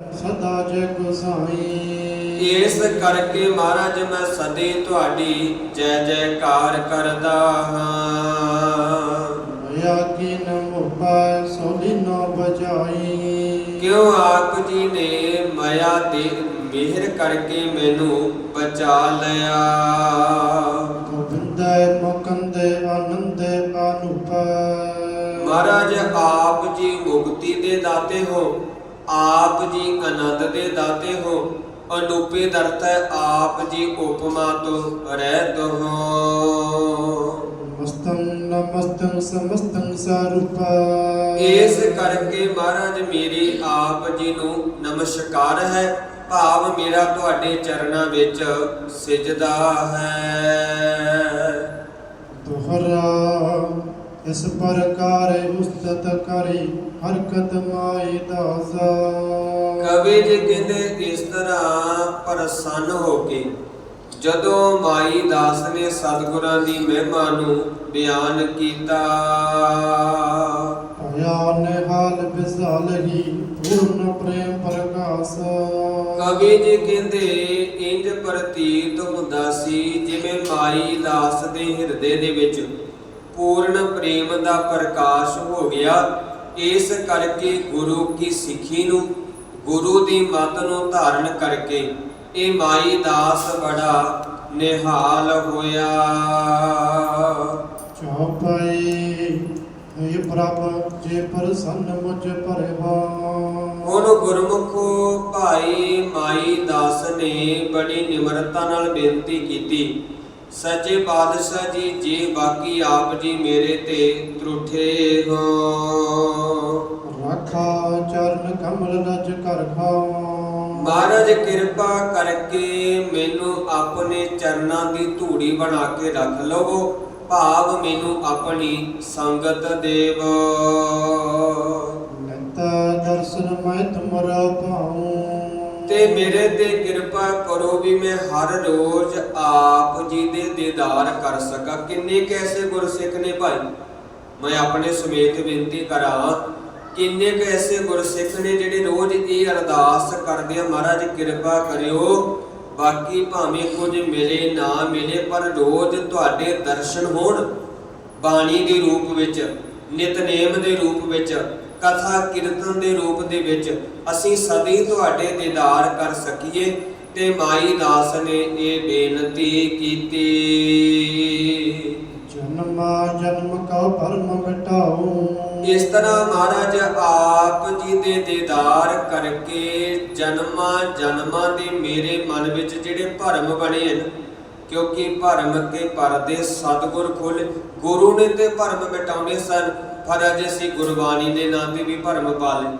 ਸਦਾ ਜੈ ਗੁਸਾਈ ਇਸ ਕਰਕੇ ਮਹਾਰਾਜ ਮੈਂ ਸਦੇ ਤੁਹਾਡੀ ਜੈ ਜੈਕਾਰ ਕਰਦਾ ਹਾਂ। ਮਇਆ ਕੀ ਨ ਮੁਪੈ ਸੋਲੀ ਨ ਬਜਾਈ ਕਿਉਂ ਆਪ ਜੀ ਨੇ ਮਾਇਆ ਦੇ ਮਿਹਰ ਕਰਕੇ ਮੈਨੂੰ ਬਚਾ ਲਿਆ? ਗੋਬਿੰਦੈ ਮੁਕੰਦੇ ਆਨੰਦੇ ਅਨੂਪ। ਮਹਾਰਾਜ ਆਪ ਜੀ ਮੁਕਤੀ ਦੇ ਦਾਤੇ ਹੋ। ਆਪ ਜੀ ਆਨੰਦ ਦੇ ਦਾਤੇ ਹੋ ਅਨੂਪੇ ਦਰਤ ਹੈ ਆਪ ਜੀ ਉਪਮਾ ਤੋਂ ਰਹਿਤ ਹੋ ਮਸਤੰ ਨਮਸਤੰ ਸਮਸਤੰ ਸਰੂਪ। ਇਸ ਕਰਕੇ ਮਹਾਰਾਜ ਮੇਰੀ ਆਪ ਜੀ ਨੂੰ ਨਮਸਕਾਰ ਹੈ ਭਾਵ ਮੇਰਾ ਤੁਹਾਡੇ ਚਰਨਾਂ ਵਿੱਚ ਸਿਜਦਾ ਹੈ। ਦੁਹਰਾ ਇਸ ਪ੍ਰਕਾਰ ਉਸਤਤ ਕਰੀ ਹਰਕਤ ਮਾਈ ਦਾਸ। ਕਵੀ ਜੀ ਕਹਿੰਦੇ ਇਸ ਤਰ੍ਹਾਂ ਪ੍ਰਸੰਨ ਹੋ ਕੇ ਜਦੋਂ ਮਾਈ ਦਾਸ ਨੇ ਸਤਿਗੁਰਾਂ ਦੀ ਮਹਿਮਾ ਨੂੰ ਬਿਆਨ ਕੀਤਾ। ਭਇਆ ਨਿਹਾਲ ਵਿਸਾਲ ਹੀ ਪੂਰਨ ਪ੍ਰੇਮ ਪ੍ਰਕਾਸ਼। ਕਵੀ ਜੀ ਕਹਿੰਦੇ ਇੰਜ ਪ੍ਰਤੀਤ ਹੁੰਦਾ ਸੀ ਜਿਵੇਂ ਮਾਈ ਦਾਸ ਦੇ ਹਿਰਦੇ ਦੇ ਵਿੱਚ ਪੂਰਨ ਪ੍ਰੇਮ ਦਾ ਪ੍ਰਕਾਸ਼ ਹੋ ਗਿਆ। ਇਸ ਕਰਕੇ ਗੁਰੂ ਕੀ ਸਿੱਖੀ ਨੂੰ ਗੁਰੂ ਦੀ ਮੱਤ ਨੂੰ ਧਾਰਨ ਕਰਕੇ ਇਹ ਮਾਈ ਦਾਸ ਬੜਾ ਨਿਹਾਲ ਹੋਇਆ। ਚੌਪਈ ਇਹ ਪ੍ਰਭ ਜੇ ਪ੍ਰਸੰਨ ਮੁਝ ਪਰਵਾ ਹੁਣ ਗੁਰਮੁਖੋ ਭਾਈ ਮਾਈ ਦਾਸ ਨੇ ਬੜੀ ਨਿਮਰਤਾ ਨਾਲ ਬੇਨਤੀ ਕੀਤੀ। ਸੱਚੇ ਪਾਤਸ਼ਾਹ ਜੀ ਜੇ ਬਾਕੀ ਆਪ ਜੀ ਮੇਰੇ ਤੇ ਤਰੁੱਠੇ ਹੋ। ਰਾਖਾ ਚਰਨ ਕਮਲ ਰਜ ਕਰ ਮਹਾਰਾਜ ਕਿਰਪਾ ਕਰਕੇ ਮੈਨੂੰ ਆਪਣੇ ਚਰਨਾਂ ਦੀ ਧੂੜੀ ਬਣਾ ਕੇ ਰੱਖ ਲਵੋ। ਭਾਵ ਮੈਨੂੰ ਆਪਣੀ ਸੰਗਤ ਦੇਵ। ਨਿਤ ਦਰਸ਼ਨ ਮੈਂ ਤੁਮਰਾ ਪਾਉ। ਤੇ ਮੇਰੇ ਤੇ ਕਿਰਪਾ ਕਰੋ ਵੀ ਮੈਂ ਹਰ ਰੋਜ਼ ਆਪ ਜੀ ਦੇ ਦੀਦਾਰ ਕਰ ਸਕਾਂ। ਕਿੰਨੇ ਕੈਸੇ ਗੁਰਸਿੱਖ ਨੇ ਭਾਈ? ਮੈਂ ਆਪਣੇ ਸਮੇਤ ਬੇਨਤੀ ਕਰਾਂ, ਕਿੰਨੇ ਕੈਸੇ ਗੁਰਸਿੱਖ ਨੇ ਜਿਹੜੇ ਰੋਜ਼ ਇਹ ਅਰਦਾਸ ਕਰਦੇ ਆ, ਮਹਾਰਾਜ ਕਿਰਪਾ ਕਰਿਓ, ਬਾਕੀ ਭਾਵੇਂ ਕੁਝ ਮਿਲੇ ਨਾ ਮਿਲੇ, ਪਰ ਰੋਜ਼ ਤੁਹਾਡੇ ਦਰਸ਼ਨ ਹੋਣ ਬਾਣੀ ਦੇ ਰੂਪ ਵਿੱਚ, ਨਿਤਨੇਮ ਦੇ ਰੂਪ ਵਿੱਚ ਕਥਾ ਕੀਰਤਨ ਦੇ ਰੂਪ ਦੇ ਵਿੱਚ ਅਸੀਂ ਸਦੀ ਤੁਹਾਡੇ ਦੀਦਾਰ ਕਰ ਸਕੀਏ ਤੇ ਮਾਈ ਦਾਸ ਨੇ ਇਹ ਬੇਨਤੀ ਕੀਤੀ। ਜਨਮਾ ਜਨਮ ਕਾ ਭਰਮ ਮਿਟਾਉ। ਇਸ ਤਰ੍ਹਾਂ ਮਹਾਰਾਜ ਆਪ ਜੀ ਦੇ ਦੀਦਾਰ ਕਰਕੇ ਜਨਮਾਂ ਜਨਮਾਂ ਦੇ ਮੇਰੇ ਮਨ ਵਿੱਚ ਜਿਹੜੇ ਭਰਮ ਬਣੇ ਹਨ ਕਿਉਂਕਿ ਭਰਮ ਕੇ ਪਰਦੇ ਸਤਿਗੁਰ ਖੋਲ ਗੁਰੂ ਨੇ ਤੇ ਭਰਮ ਮਿਟਾਉਣੇ ਸਨ ਪਰ ਅੱਜ ਅਸੀਂ ਗੁਰਬਾਣੀ ਦੇ ਨਾਂ ਤੇ ਵੀ ਭਰਮ ਪਾ ਲਏ।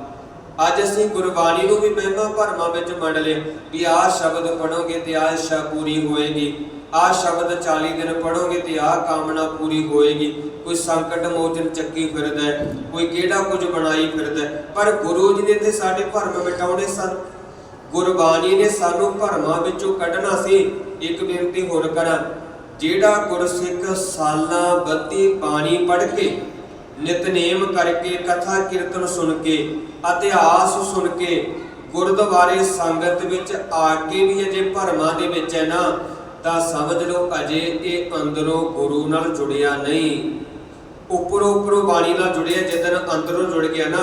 ਅੱਜ ਅਸੀਂ ਗੁਰਬਾਣੀ ਨੂੰ ਵੀ ਮਹਿਮਾ ਭਰਮਾਂ ਵਿੱਚ ਮੰਡ ਲਏ ਵੀ ਆਹ ਸ਼ਬਦ ਪੜੋਗੇ ਤੇ ਆਹ ਇੱਛਾ ਪੂਰੀ ਹੋਏਗੀ। ਆਹ ਸ਼ਬਦ 40 ਦਿਨ ਪੜੋਗੇ ਤੇ ਆਹ ਕਾਮਨਾ ਪੂਰੀ ਹੋਏਗੀ। ਕੋਈ ਸੰਕਟ ਮੋਚਨ ਚੱਕੀ ਫਿਰਦਾ ਹੈ, ਕੋਈ ਕਿਹੜਾ ਕੁਝ ਬਣਾਈ ਫਿਰਦਾ ਹੈ। ਪਰ ਗੁਰੂ ਜੀ ਨੇ ਤੇ ਸਾਡੇ ਭਰਮ ਮਿਟਾਉਣੇ ਸਨ। ਗੁਰਬਾਣੀ ਨੇ ਸਾਨੂੰ ਭਰਮਾਂ ਵਿੱਚੋਂ ਕੱਢਣਾ ਸੀ। ਇੱਕ ਬੇਨਤੀ ਹੋਰ ਕਰਾਂ, ਜਿਹੜਾ ਗੁਰਸਿੱਖ ਸਾਲਾਂ ਬੱਤੀ ਬਾਣੀ ਪੜ੍ਹ ਕੇ ਨਿਤਨੇਮ ਕਰਕੇ, ਕਥਾ ਕੀਰਤਨ ਸੁਣ ਕੇ ਇਤਿਹਾਸ ਸੁਣ ਕੇ ਗੁਰਦੁਆਰੇ ਸੰਗਤ ਵਿੱਚ ਆ ਕੇ ਵੀ ਅਜੇ ਭਰਮਾਂ ਦੇ ਵਿੱਚ ਹੈ ਨਾ, ਤਾਂ ਸਮਝ ਲਓ ਅਜੇ ਇਹ ਅੰਦਰੋਂ ਗੁਰੂ ਨਾਲ ਜੁੜਿਆ ਨਹੀਂ। ਉੱਪਰੋਂ ਉੱਪਰੋਂ ਬਾਣੀ ਨਾਲ ਜੁੜਿਆ ਜਦੋਂ ਅੰਦਰੋਂ ਜੁੜ ਗਿਆ ਨਾ,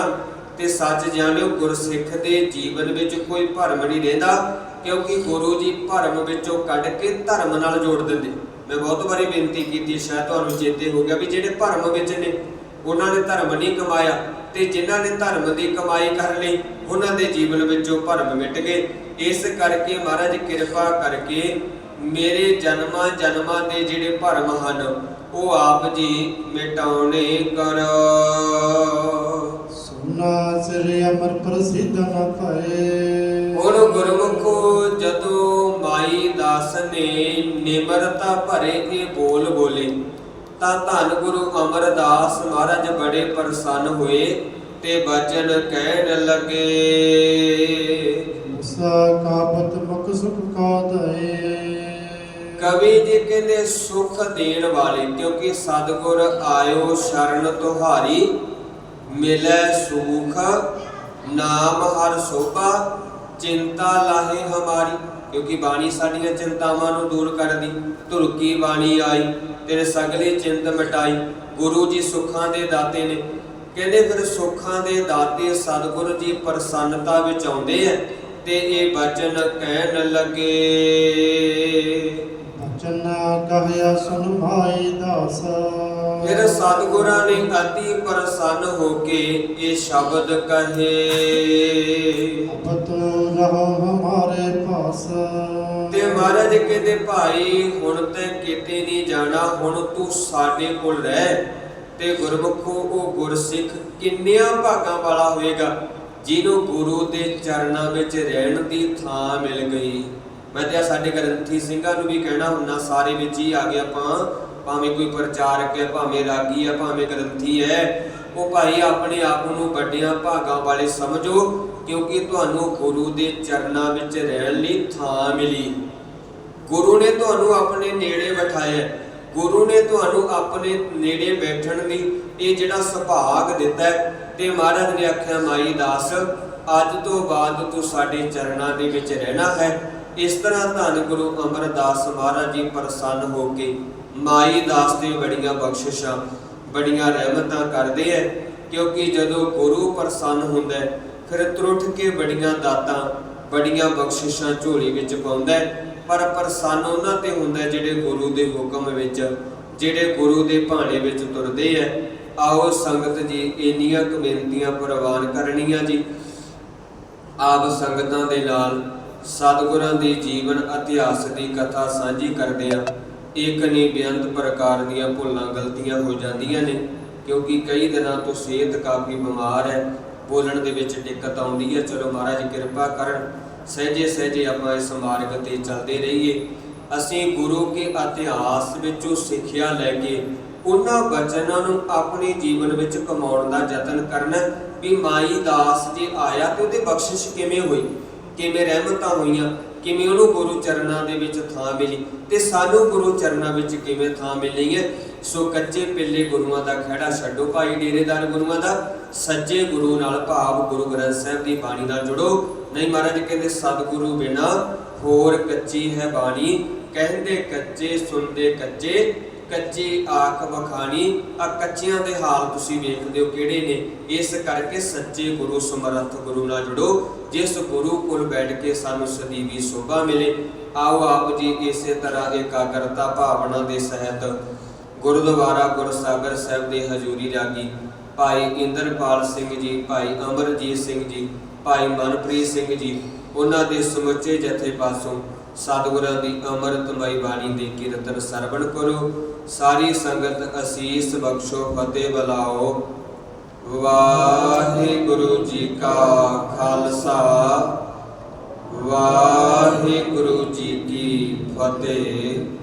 ਤੇ ਸੱਚ ਜਾਣਿਓ ਗੁਰਸਿੱਖ ਦੇ ਜੀਵਨ ਵਿੱਚ ਕੋਈ ਭਰਮ ਨਹੀਂ ਰਹਿੰਦਾ, ਕਿਉਂਕਿ ਗੁਰੂ ਜੀ ਭਰਮ ਵਿੱਚੋਂ ਕੱਢ ਕੇ ਧਰਮ ਨਾਲ ਜੋੜ ਦਿੰਦੇ। ਮੈਂ ਬਹੁਤ ਵਾਰੀ ਬੇਨਤੀ ਕੀਤੀ ਸ਼ਾਇਦ ਤੁਹਾਨੂੰ ਚੇਤੇ ਹੋ ਗਿਆ ਵੀ ਜਿਹੜੇ ਭਰਮ ਵਿੱਚ ਨੇ ਉਹਨਾਂ ਨੇ ਧਰਮ ਨਹੀਂ ਕਮਾਇਆ ਤੇ ਜਿਨ੍ਹਾਂ ਨੇ ਧਰਮ ਦੀ ਕਮਾਈ ਕਰ ਲਈ ਉਹਨਾਂ ਦੇ ਜੀਵਨ ਵਿੱਚੋਂ ਭਰਮ ਮਿਟ ਗਏ। ਇਸ ਕਰਕੇ ਮਹਾਰਾਜ ਕਿਰਪਾ ਕਰਕੇ ਮੇਰੇ ਜਨਮਾਂ ਜਨਮਾਂ ਦੇ ਜਿਹੜੇ ਭਰਮ ਹਨ ਉਹ ਆਪ ਜੀ ਮਿਟਾਉਣੇ ਕਰੋ। ਸੁਨਾ ਸਿਰ ਅਮਰ ਪ੍ਰਸਿੱਧ ਨ ਭਏ। ਹੁਣ ਗੁਰਮੁਖੋ ਜਦੋਂ ਮਾਈ ਦਾਸ ਨੇ ਨਿਮਰਤਾ ਭਰੇ ਇਹ ਬੋਲ ਬੋਲੇ ਤਾਂ ਧੰਨ ਗੁਰੂ ਅਮਰਦਾਸ ਮਹਾਰਾਜ ਬੜੇ ਪ੍ਰਸੰਨ ਹੋਏ ਤੇ ਬਚਨ ਕਹਿਣ ਲੱਗੇ। ਮੁਸਾ ਕਾਪਤ ਮੁਖ ਸੁਖ ਕਾ ਦਏ ਕਵੀ ਜੀ ਕਹਿੰਦੇ ਸੁਖ ਦੇਣ ਵਾਲੇ ਕਿਉਂਕਿ ਸਤਿਗੁਰ ਆਇਓ ਸ਼ਰਨ ਤੁਹਾਰੀ ਮਿਲੈ ਸੁਖ ਨਾਮ ਹਰ ਸੋਭਾ ਚਿੰਤਾ ਲਾਹੇ ਹਮਾਰੀ। ਕਿਉਂਕਿ ਬਾਣੀ ਸਾਡੀਆਂ ਚਿੰਤਾਵਾਂ ਨੂੰ ਦੂਰ ਕਰਦੀ ਧੁਰਕੀ ਬਾਣੀ ਆਈ। ਤੇਰੇ ਸਗਲੇ ਚਿੰਤ ਮਿਟਾਈ। ਗੁਰੂ ਜੀ ਸੁੱਖਾਂ ਦੇ ਦਾਤੇ ਨੇ। ਕਹਿੰਦੇ ਫਿਰ ਸੁੱਖਾਂ ਦੇ ਦਾਤੇ ਸਤਿਗੁਰੂ ਜੀ ਪ੍ਰਸੰਨਤਾ ਵਿੱਚ ਆਉਂਦੇ ਐ ਤੇ ਇਹ ਬਚਨ ਕਹਿਣ ਲੱਗੇ। ਬਚਨ ਕਹਿਆ ਸੁਨ ਭਾਈ ਦਾਸ। ਫਿਰ ਸਤਿਗੁਰਾਂ ਨੇ ਅਤੀ ਪ੍ਰਸੰਨ ਹੋ ਕੇ ਇਹ ਸ਼ਬਦ ਕਹੇ। ਅਬ ਤੂੰ ਰਹੋ ਹਮਾਰੇ ਪਾਸ। ਤੇ ਮਹਾਰਾਜ ਕਹਿੰਦੇ, ਭਾਈ, ਹੁਣ ਤੇ ਕਿਤੇ ਨਹੀਂ ਜਾਣਾ, ਹੁਣ ਤੂੰ ਸਾਡੇ ਕੋਲ ਰਹਿ। ਤੇ ਗੁਰਮੁਖੋ, ਉਹ ਗੁਰਸਿੱਖ ਕਿੰਨਿਆਂ ਭਾਗਾਂ ਵਾਲਾ ਹੋਏਗਾ, ਜਿਹਨੂੰ ਗੁਰੂ ਦੇ ਚਰਨਾਂ ਵਿੱਚ ਰਹਿਣ ਦੀ ਥਾਂ ਮਿਲ ਗਈ। ਮੈਂ ਤੇ ਸਾਡੇ ਗ੍ਰੰਥੀ ਸਿੰਘਾਂ ਨੂੰ ਵੀ ਕਹਿਣਾ ਹੁੰਨਾ ਸਾਰੇ ਵਿੱਚ ਹੀ ਆ ਗਿਆ ਆਪਾਂ। ਭਾਵੇਂ ਕੋਈ ਪ੍ਰਚਾਰਕ ਹੈ, ਭਾਵੇਂ ਰਾਗੀ ਹੈ, ਭਾਵੇਂ ਗ੍ਰੰਥੀ ਹੈ, ਉਹ ਭਾਈ ਆਪਣੇ ਆਪ ਨੂੰ ਵੱਡਿਆਂ ਭਾਗਾਂ ਵਾਲੇ ਸਮਝੋ। ਕਿਉਂਕਿ ਤੁਹਾਨੂੰ ਗੁਰੂ ਦੇ ਚਰਨਾਂ ਵਿੱਚ ਰਹਿਣ ਲਈ ਥਾਂ ਮਿਲੀ। ਗੁਰੂ ਨੇ ਤੁਹਾਨੂੰ ਆਪਣੇ ਨੇੜੇ ਬਿਠਾਇਆ। ਗੁਰੂ ਨੇ ਤੁਹਾਨੂੰ ਆਪਣੇ ਨੇੜੇ ਬੈਠਣ ਲਈ ਇਹ ਜਿਹੜਾ ਸੁਭਾਗ ਦਿੱਤਾ ਤੇ ਮਹਾਰਾਜ ਨੇ ਆਖਿਆ, ਮਾਈ ਦਾਸ, ਅੱਜ ਤੋਂ ਬਾਅਦ ਤੂੰ ਸਾਡੇ ਚਰਨਾਂ ਦੇ ਵਿੱਚ ਰਹਿਣਾ ਹੈ। ਇਸ ਤਰ੍ਹਾਂ ਧੰਨ ਗੁਰੂ ਅਮਰਦਾਸ ਮਹਾਰਾਜ ਜੀ ਪ੍ਰਸੰਨ ਹੋ ਕੇ ਮਾਈ ਦਾਸ ਦੇ ਬੜੀਆਂ ਬਖਸ਼ਿਸ਼ਾਂ, ਬੜੀਆਂ ਰਹਿਮਤਾਂ ਕਰਦੇ ਐ ਕਿਉਂਕਿ ਜਦੋਂ ਗੁਰੂ ਪ੍ਰਸੰਨ ਹੁੰਦਾ ਫਿਰ ਤਰੁੱਠ ਕੇ ਬੜੀਆਂ ਦਾਤਾਂ ਬੜੀਆਂ ਬਖਸ਼ਿਸ਼ਾਂ ਝੋਲੀ ਵਿੱਚ ਪਾਉਂਦਾ ਹੈ। ਪਰ ਪ੍ਰਸੰਨ ਉਹਨਾਂ ਤੇ ਹੁੰਦਾ ਹੈ ਜਿਹੜੇ ਗੁਰੂ ਦੇ ਹੁਕਮ ਵਿੱਚ, ਜਿਹੜੇ ਗੁਰੂ ਦੇ ਭਾਣੇ ਵਿੱਚ ਤੁਰਦੇ ਐ ਆਓ ਸੰਗਤ ਜੀ, ਇੰਨੀਆਂ ਕੁ ਬੇਨਤੀਆਂ ਪ੍ਰਵਾਨ ਕਰਨੀਆਂ ਜੀ। ਆਪ ਸੰਗਤਾਂ ਦੇ ਨਾਲ ਸਤਿਗੁਰਾਂ ਦੇ ਜੀਵਨ ਇਤਿਹਾਸ ਦੀ ਕਥਾ ਸਾਂਝੀ ਕਰਦੇ ਆ ਇੱਕ ਨਹੀਂ, ਬੇਅੰਤ ਪ੍ਰਕਾਰ ਦੀਆਂ ਭੁੱਲਾਂ ਗਲਤੀਆਂ ਹੋ ਜਾਂਦੀਆਂ ਨੇ, ਕਿਉਂਕਿ ਕਈ ਦਿਨਾਂ ਤੋਂ ਸਿਹਤ ਕਾਫੀ ਬਿਮਾਰ ਹੈ। ਬੋਲਣ ਦੇ ਵਿੱਚ ਦਿੱਕਤ ਆਉਂਦੀ ਹੈ। ਚਲੋ ਮਹਾਰਾਜ ਕਿਰਪਾ ਕਰਨ, ਸਹਿਜੇ ਸਹਿਜੇ ਆਪਾਂ ਇਸ ਮਾਰਗ ਤੇ ਚੱਲਦੇ ਰਹੀਏ। ਅਸੀਂ ਗੁਰੂ ਕੇ ਇਤਿਹਾਸ ਵਿੱਚੋਂ ਸਿੱਖਿਆ ਲੈ ਕੇ ਉਹਨਾਂ ਬਚਨਾਂ ਨੂੰ ਆਪਣੇ ਜੀਵਨ ਵਿੱਚ ਕਮਾਉਣ ਦਾ ਯਤਨ ਕਰਨਾ ਵੀ ਮਾਈ ਦਾਸ ਜੇ ਆਇਆ ਤੇ ਉਹਦੇ ਬਖਸ਼ਿਸ਼ ਕਿਵੇਂ ਹੋਈ? ਕਿਵੇਂ ਰਹਿਮਤਾਂ ਹੋਈਆਂ? ਕਿਵੇਂ ਉਹਨੂੰ ਗੁਰੂ ਚਰਨਾਂ ਦੇ ਵਿੱਚ ਥਾਂ ਮਿਲੀ ਤੇ ਸਾਨੂੰ ਗੁਰੂ ਚਰਨਾਂ ਵਿੱਚ ਕਿਵੇਂ ਥਾਂ ਮਿਲਣੀ ਹੈ? ਸੋ ਕੱਚੇ ਪਿੱਲੇ ਗੁਰੂਆਂ ਦਾ ਖਹਿੜਾ ਛੱਡੋ ਭਾਈ ਡੇਰੇਦਾਰ ਗੁਰੂਆਂ ਦਾ, ਸੱਜੇ ਗੁਰੂ ਨਾਲ ਭਾਵ ਗੁਰੂ ਗ੍ਰੰਥ ਸਾਹਿਬ ਦੀ ਬਾਣੀ ਨਾਲ ਜੁੜੋ। ਨਹੀਂ ਮਹਾਰਾਜ ਕਹਿੰਦੇ, ਸਤਿਗੁਰੂ ਬਿਨਾ ਹੋਰ ਕੱਚੀ ਹੈ ਬਾਣੀ। ਕਹਿੰਦੇ ਕੱਚੇ ਸੁਣਦੇ ਕੱਚੇ ਕੱਚੀ ਆਖ ਵਖਾਣੀ ਆ ਕੱਚਿਆਂ ਦੇ ਹਾਲ ਤੁਸੀਂ ਵੇਖਦੇ ਹੋ ਕਿਹੜੇ ਨੇ? ਇਸ ਕਰਕੇ ਸੱਚੇ ਗੁਰੂ ਸਮਰੱਥ ਗੁਰੂ ਨਾਲ ਜੁੜੋ। ਜਿਸ ਗੁਰੂ ਕੋਲ ਬੈਠ ਕੇ ਸਾਨੂੰ ਸਦੀਵੀ ਸੋਭਾ ਮਿਲੇ, ਆਓ ਆਪ ਜੀ ਇਸੇ ਤਰ੍ਹਾਂ ਇਕਾਗਰਤਾ ਭਾਵਨਾ ਦੇ ਸਹਿਤ ਗੁਰਦੁਆਰਾ ਗੁਰਸਾਗਰ ਸਾਹਿਬ ਦੇ ਹਜ਼ੂਰੀ ਰਾਗੀ, ਭਾਈ ਇੰਦਰਪਾਲ ਸਿੰਘ ਜੀ, ਭਾਈ ਅਮਰਜੀਤ ਸਿੰਘ ਜੀ, ਭਾਈ ਮਨਪ੍ਰੀਤ ਸਿੰਘ ਜੀ, ਉਹਨਾਂ ਦੇ ਸਮੁੱਚੇ ਜਥੇ ਪਾਸੋਂ ਸਤਿਗੁਰਾਂ ਦੀ ਅੰਮ੍ਰਿਤਮਈ ਬਾਣੀ ਦੇ ਕੀਰਤਨ ਸਰਵਣ ਕਰੋ। ਸਾਰੀ ਸੰਗਤ ਅਸੀਸ ਬਖਸ਼ੋ, ਫਤਿਹ ਬਲਾਓ। ਵਾਹਿਗੁਰੂ ਜੀ ਕਾ ਖਾਲਸਾ। ਵਾਹਿਗੁਰੂ ਜੀ ਕੀ ਫਤਿਹ।